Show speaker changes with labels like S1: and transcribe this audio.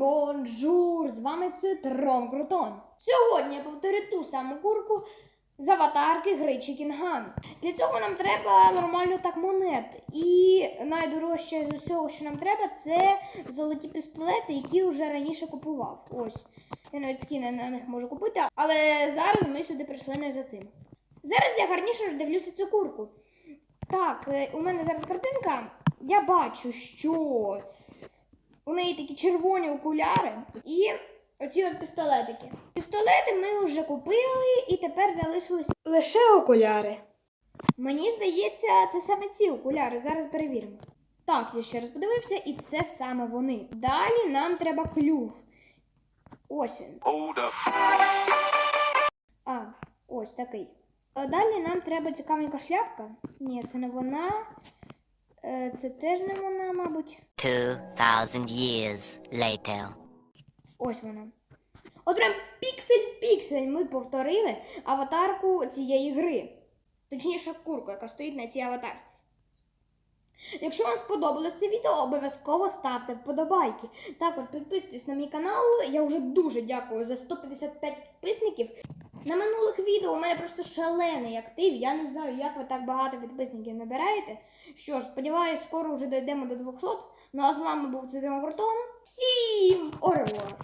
S1: бонжур! З вами Цитрон Крутон. Сьогодні я повторю ту саму курку з аватарки гри Chicken Для цього нам треба нормально так монет. І найдорожче з усього, що нам треба, це золоті пістолети, які вже раніше купував. Ось. Я навіть скіни на них можу купити, але зараз ми сюди прийшли не за цим. Зараз я гарніше дивлюся цю курку. Так, е, у мене зараз картинка. Я бачу, що у неї такі червоні окуляри і оці от пістолетики. Пістолети ми вже купили і тепер залишились лише окуляри. Мені здається, це саме ці окуляри. Зараз перевіримо. Так, я ще раз подивився, і це саме вони. Далі нам треба клюв. Ось він. А, ось такий. А Далі нам треба цікавенька шляпка. Ні, це не вона. Е, Це теж не вона, мабуть.
S2: 2,000 years later.
S1: Ось вона. От прям піксель-піксель ми повторили аватарку цієї гри. Точніше, курку, яка стоїть на цій аватарці. Якщо вам сподобалось це відео, обов'язково ставте вподобайки. Також підписуйтесь на мій канал. Я вже дуже дякую за 155 підписників. На минулих відео у мене просто шалений актив. Я не знаю, як ви так багато підписників набираєте. Що ж, сподіваюсь, скоро вже дійдемо до 200. Ну а з вами був Цитимо Гуртон. Всім оревуар!